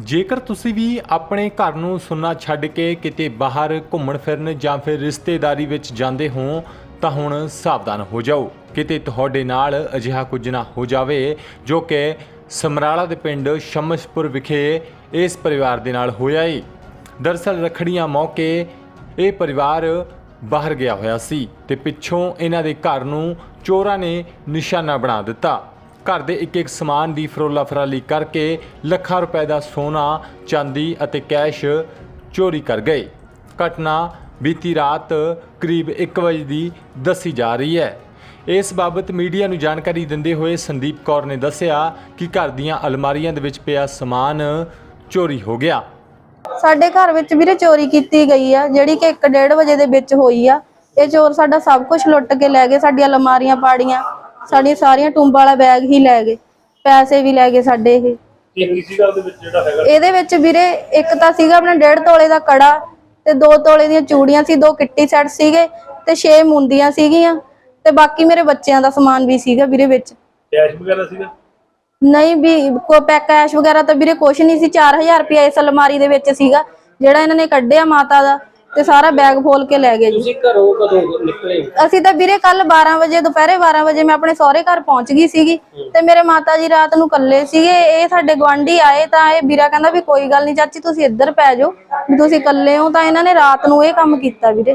ਜੇਕਰ ਤੁਸੀਂ ਵੀ ਆਪਣੇ ਘਰ ਨੂੰ ਸੁੰਨਾ ਛੱਡ ਕੇ ਕਿਤੇ ਬਾਹਰ ਘੁੰਮਣ ਫਿਰਨ ਜਾਂ ਫਿਰ ਰਿਸ਼ਤੇਦਾਰੀ ਵਿੱਚ ਜਾਂਦੇ ਹੋ, ਤਾਂ ਹੁਣ ਸਾਵਧਾਨ ਹੋ ਜਾਓ। ਕਿਤੇ ਤੁਹਾਡੇ ਨਾਲ ਅਜਿਹਾ ਕੁਝ ਨਾ ਹੋ ਜਾਵੇ, ਜੋ ਕਿ ਸਮਰਾਲਾ ਦੇ ਪਿੰਡ ਸ਼ਮਸ਼ਪੁਰ ਵਿਖੇ ਇਸ ਪਰਿਵਾਰ ਦੇ ਨਾਲ ਹੋਇਆ ਏ। ਦਰਸਲ ਰਖੜੀਆਂ ਮੌਕੇ ਇਹ ਪਰਿਵਾਰ ਬਾਹਰ ਗਿਆ ਹੋਇਆ ਸੀ ਤੇ ਪਿੱਛੋਂ ਇਹਨਾਂ ਦੇ ਘਰ ਨੂੰ ਚੋਰਾਂ ਨੇ ਨਿਸ਼ਾਨਾ ਬਣਾ ਦਿੱਤਾ। ਘਰ ਦੇ ਇੱਕ ਇੱਕ ਸਮਾਨ ਦੀ ਫਰੋਲਾ ਫਰਾਲੀ ਕਰਕੇ ਲੱਖਾਂ ਰੁਪਏ ਦਾ ਸੋਨਾ, ਚਾਂਦੀ ਅਤੇ ਕੈਸ਼ ਚੋਰੀ ਕਰ ਗਏ। ਘਟਨਾ ਬੀਤੀ ਰਾਤ ਕਰੀਬ 1 ਵਜੇ ਦੀ ਦੱਸੀ ਜਾ ਰਹੀ ਹੈ। ਇਸ ਬਾਬਤ ਮੀਡੀਆ ਨੂੰ ਜਾਣਕਾਰੀ ਦਿੰਦੇ ਹੋਏ ਸੰਦੀਪ ਕੌਰ ਨੇ ਦੱਸਿਆ ਕਿ ਘਰ ਦੀਆਂ ਅਲਮਾਰੀਆਂ ਦੇ ਵਿੱਚ ਪਿਆ ਸਮਾਨ ਚੋਰੀ ਹੋ ਗਿਆ। ਸਾਡੇ ਘਰ ਵਿੱਚ ਵੀਰੇ ਚੋਰੀ ਕੀਤੀ ਗਈ ਆ, ਜਿਹੜੀ ਕਿ 1:30 ਵਜੇ ਦੇ ਵਿੱਚ ਹੋਈ ਆ। ਇਹ ਚੋਰ ਸਾਡਾ ਸਭ ਕੁਝ ਲੁੱਟ ਕੇ ਲੈ ਗਏ, ਸਾਡੀਆਂ ਅਲਮਾਰੀਆਂ ਪਾੜੀਆਂ। ਸਾਡੀਆਂ ਸਾਰੀਆਂ ਟੁੰਬਾਂ ਵਾਲਾ ਬੈਗ ਹੀ ਲੈ ਗਏ ਪੈਸੇ ਵੀ ਲੈ ਗਏ ਸਾਡੇ ਇਹ। ਕੀ ਕੀ ਸੀਗਾ ਉਹਦੇ ਵਿੱਚ ਜਿਹੜਾ ਹੈਗਾ ਇਹਦੇ ਵਿੱਚ ਵੀਰੇ ਇੱਕ ਤਾਂ ਸੀਗਾ ਆਪਣਾ 1.5 ਤੋਲੇ ਦਾ ਕੜਾ ਤੇ 2 ਤੋਲੇ ਦੀਆਂ ਚੂੜੀਆਂ ਸੀ ਦੋ ਕਿੱਟੀ ਸੈੱਟ ਸੀਗੇ ਤੇ 6 ਮੁੰਦੀਆਂ ਸੀਗੀਆਂ ਤੇ ਬਾਕੀ ਮੇਰੇ ਬੱਚਿਆਂ ਦਾ ਸਮਾਨ ਵੀ ਸੀਗਾ ਵੀਰੇ ਵਿੱਚ। ਕੈਸ਼ ਵਗੈਰਾ ਸੀਗਾ? ਨਹੀਂ ਵੀ ਕੋ ਪੈ ਕੈਸ਼ ਵਗੈਰਾ ਤਾਂ ਵੀਰੇ ਕੁਛ ਨਹੀਂ ਸੀ 4000 ਰੁਪਇਆ ਇਸ ਅਲਮਾਰੀ ਦੇ ਵਿੱਚ ਸੀਗਾ ਜਿਹੜਾ ਇਹਨਾਂ ਨੇ ਕੱਢਿਆ ਮਾਤਾ ਦਾ। ਤੇ ਸਾਰਾ ਬੈਗ ਫੋਲ ਕੇ ਲੈ ਗਏ ਜੀ। ਤੁਸੀਂ ਘਰੋਂ ਕਦੋਂ ਨਿਕਲੇ? ਅਸੀਂ ਤਾਂ ਵੀਰੇ ਕੱਲ 12 ਵਜੇ ਦੁਪਹਿਰੇ 12 ਵਜੇ ਮੈਂ ਆਪਣੇ ਸਹੁਰੇ ਘਰ ਪਹੁੰਚ ਗਈ ਸੀਗੀ ਤੇ ਮੇਰੇ ਮਾਤਾ ਜੀ ਰਾਤ ਨੂੰ ਇਕੱਲੇ ਸੀਗੇ। ਇਹ ਸਾਡੇ ਗਵਾਂਢੀ ਆਏ ਤਾਂ ਇਹ ਵੀਰਾ ਕਹਿੰਦਾ ਵੀ ਕੋਈ ਗੱਲ ਨਹੀਂ ਚਾਚੀ ਤੁਸੀਂ ਇੱਧਰ ਪੈ ਜਾਓ। ਵੀ ਤੁਸੀਂ ਇਕੱਲੇ ਹੋ ਤਾਂ ਇਹਨਾਂ ਨੇ ਰਾਤ ਨੂੰ ਇਹ ਕੰਮ ਕੀਤਾ ਵੀਰੇ।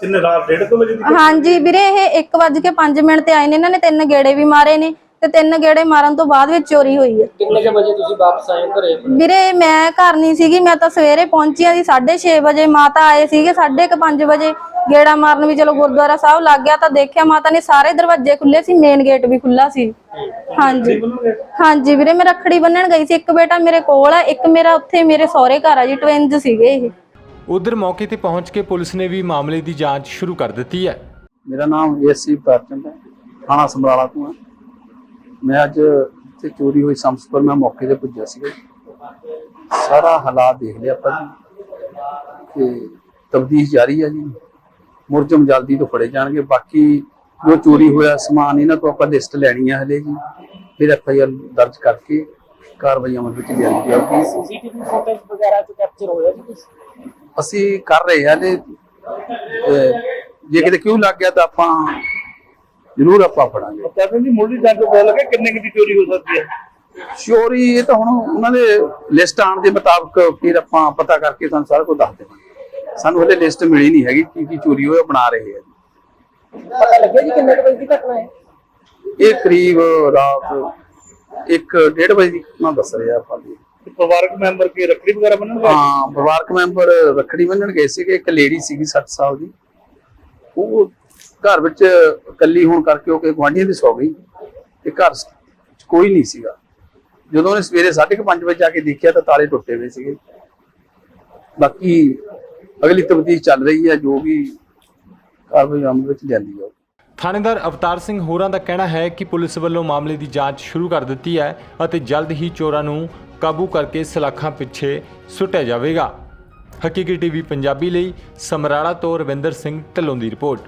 ਕਿੰਨੇ ਰਾਤ 1:30 ਵਜੇ ਦੀ ਹਾਂਜੀ ਵੀਰੇ ਇਹ 1:05 ਮਿੰਟ ਤੇ ਆਏ ਨੇ। ਇਹਨਾਂ ਨੇ ਤਿੰਨ ਗੇੜੇ ਵੀ ਮਾਰੇ ਨੇ। ਤੇ ਤਿੰਨ ਗੇੜੇ ਮਾਰਨ ਤੋਂ ਬਾਅਦ ਵਿੱਚ ਚੋਰੀ ਹੋਈ ਹੈ। ਕਿੰਨੇ ਕੁ ਵਜੇ ਤੁਸੀਂ ਵਾਪਸ ਆਏ ਘਰੇ? ਵੀਰੇ ਮੈਂ ਘਰ ਨਹੀਂ ਸੀਗੀ ਮੈਂ ਤਾਂ ਸਵੇਰੇ ਪਹੁੰਚੀ ਆ ਸੀ 6:30 ਵਜੇ ਮਾਤਾ ਆਏ ਸੀਗੇ 5:30 ਵਜੇ ਗੇੜਾ ਮਾਰਨ ਵੀ ਚਲੋ ਗੁਰਦੁਆਰਾ ਸਾਹਿਬ ਲੱਗ ਗਿਆ ਤਾਂ ਦੇਖਿਆ ਮਾਤਾ ਨੇ ਸਾਰੇ ਦਰਵਾਜ਼ੇ ਖੁੱਲੇ ਸੀ ਮੇਨ ਗੇਟ ਵੀ ਖੁੱਲਾ ਸੀ। ਹਾਂਜੀ। ਹਾਂਜੀ ਵੀਰੇ ਮੈਂ ਰੱਖੜੀ ਬੰਨਣ ਗਈ ਸੀ ਇੱਕ ਬੇਟਾ ਮੇਰੇ ਕੋਲ ਆ ਇੱਕ ਮੇਰਾ ਉੱਥੇ ਮੇਰੇ ਸਹੁਰੇ ਘਰ ਆ ਜੀ ਟਵਿੰਜ ਸੀਗੇ ਇਹ। ਉਧਰ ਮੌਕੇ ਤੇ ਪਹੁੰਚ ਕੇ ਪੁਲਿਸ ਨੇ ਵੀ ਮਾਮਲੇ ਦੀ ਜਾਂਚ ਸ਼ੁਰੂ ਕਰ ਦਿੱਤੀ ਹੈ। ਮੇਰਾ ਨਾਮ ਏਸੀ ਪ੍ਰਚੰਦ ਹੈ ਥਾਣਾ ਸਮਰਾਲਾ ਤੋਂ ਹਾਂ। ਮੈਂ ਅੱਜ ਇੱਥੇ ਚੋਰੀ ਹੋਈ ਸੰਸਪਰ ਮੈਂ ਮੌਕੇ ਤੇ ਪੁੱਜਿਆ ਸੀਗਾ। ਸਾਰਾ ਹਾਲਾਤ ਦੇਖ ਲਿਆ ਆਪਾਂ ਜੀ ਤੇ ਤਬਦੀਸ਼ ਜਾਰੀ ਹੈ ਜੀ। ਮੁਰਜਮ ਜਲਦੀ ਤੋਂ ਫੜੇ ਜਾਣਗੇ। ਬਾਕੀ ਜੋ ਚੋਰੀ ਹੋਇਆ ਸਮਾਨ ਇਹਨਾਂ ਤੋਂ ਆਪਾਂ ਲਿਸਟ ਲੈਣੀ ਹੈ ਹਲੇ ਜੀ। ਫਿਰ ਐਫ ਆਈ ਆਰ ਦਰਜ ਕਰਕੇ ਕਾਰਵਾਈ ਅਮਲ ਵਿੱਚ ਲਿਆਂਦੀ ਜਾਊਗੀ। ਸੀਸੀਟੀਵੀ ਫੁਟੇਜ ਵਗੈਰਾ ਚ ਕੈਪਚਰ ਹੋਇਆ ਜੀ? ਅਸੀਂ ਕਰ ਰਹੇ ਹਾਂ ਤੇ ਜੇ ਕਿਤੇ ਕਿਉਂ ਲੱਗ ਗਿਆ ਤਾਂ ਆਪਾਂ ਜ਼ਰੂਰ ਆਪਾਂ ਫੜਾਂਗੇ। ਕਹਿੰਦੇ ਜੀ ਮੁੱਢਲੀ ਜਾਂਚ ਤੋਂ ਪਤਾ ਲੱਗਾ ਕਿੰਨੇ ਕੁ ਦੀ ਚੋਰੀ ਹੋ ਸਕਦੀ ਹੈ। ਚੋਰੀ ਇਹ ਤਾਂ ਹੁਣ ਉਹਨਾਂ ਦੇ ਲਿਸਟ ਆਉਣ ਦੇ ਮੁਤਾਬਕ ਫਿਰ ਆਪਾਂ ਪਤਾ ਕਰਕੇ ਤੁਹਾਨੂੰ ਸਾਰਾ ਕੁਝ ਦੱਸ ਦੇਵਾਂਗੇ। ਸਾਨੂੰ ਹਲੇ ਲਿਸਟ ਮਿਲੀ ਨਹੀਂ ਹੈਗੀ ਕੀ ਕੀ ਚੋਰੀ ਹੋਇਆ ਬਣਾ ਰਹੇ ਆ ਪਤਾ ਲੱਗਿਆ ਜੀ ਕਿੰਨੇ ਕੁ ਵਜੇ ਦੀ ਘਟਨਾ ਹੈ? ਇਹ ਕਰੀਬ ਰਾਤ 1:30 ਵਜੇ ਦੀ ਘਟਨਾ ਦੱਸ ਰਿਹਾ ਆਪਾਂ ਜੀ ਪਰਿਵਾਰਕ ਮੈਂਬਰ ਕੀ ਰੱਖੜੀ ਵਗੈਰਾ ਬੰਨਣਗੇ ਹਾਂ ਪਰਿਵਾਰਕ ਮੈਂਬਰ ਰੱਖੜੀ ਬੰਨਣ ਗਏ ਸੀਗੇ ਇੱਕ ਲੇਡੀ ਸੀਗੀ 60 ਸਾਲ ਦੀ। ਉਹ ਘਰ ਵਿੱਚ ਇਕੱਲੀ ਹੋਣ ਕਰਕੇ ਉਹ ਕਿ ਗੁਆਂਢੀਆਂ ਦੀ ਸੌ ਗਈ ਤੇ ਘਰ ਕੋਈ ਨਹੀਂ ਸੀਗਾ। ਜਦੋਂ ਉਹਨੇ ਸਵੇਰੇ 5:30 ਵਜੇ ਜਾ ਕੇ ਦੇਖਿਆ ਤਾਂ ਤਾਲੇ ਟੁੱਟੇ ਹੋਏ ਸੀਗੇ। ਬਾਕੀ ਅਗਲੀ ਤਬਦੀਲ ਚੱਲ ਰਹੀ ਹੈ, ਜੋ ਵੀ ਕਾਰਵਾਈ ਅਮਲ ਵਿੱਚ ਲਿਆਂਦੀ ਜਾਊ ਥਾਣੇਦਾਰ ਅਵਤਾਰ ਸਿੰਘ ਹੋਰਾਂ ਦਾ ਕਹਿਣਾ ਹੈ ਕਿ ਪੁਲਿਸ ਵੱਲੋਂ ਮਾਮਲੇ ਦੀ ਜਾਂਚ ਸ਼ੁਰੂ ਕਰ ਦਿੱਤੀ ਹੈ ਅਤੇ ਜਲਦ ਹੀ ਚੋਰਾਂ ਨੂੰ ਕਾਬੂ ਕਰਕੇ ਸਲਾਖਾਂ ਪਿੱਛੇ ਸੁੱਟਿਆ ਜਾਵੇਗਾ। ਹਕੀਕੀ ਟੀਵੀ ਪੰਜਾਬੀ ਲਈ ਸਮਰਾਲਾ ਤੋਂ ਰਵਿੰਦਰ ਸਿੰਘ ਢਿੱਲੋਂ ਦੀ ਰਿਪੋਰਟ।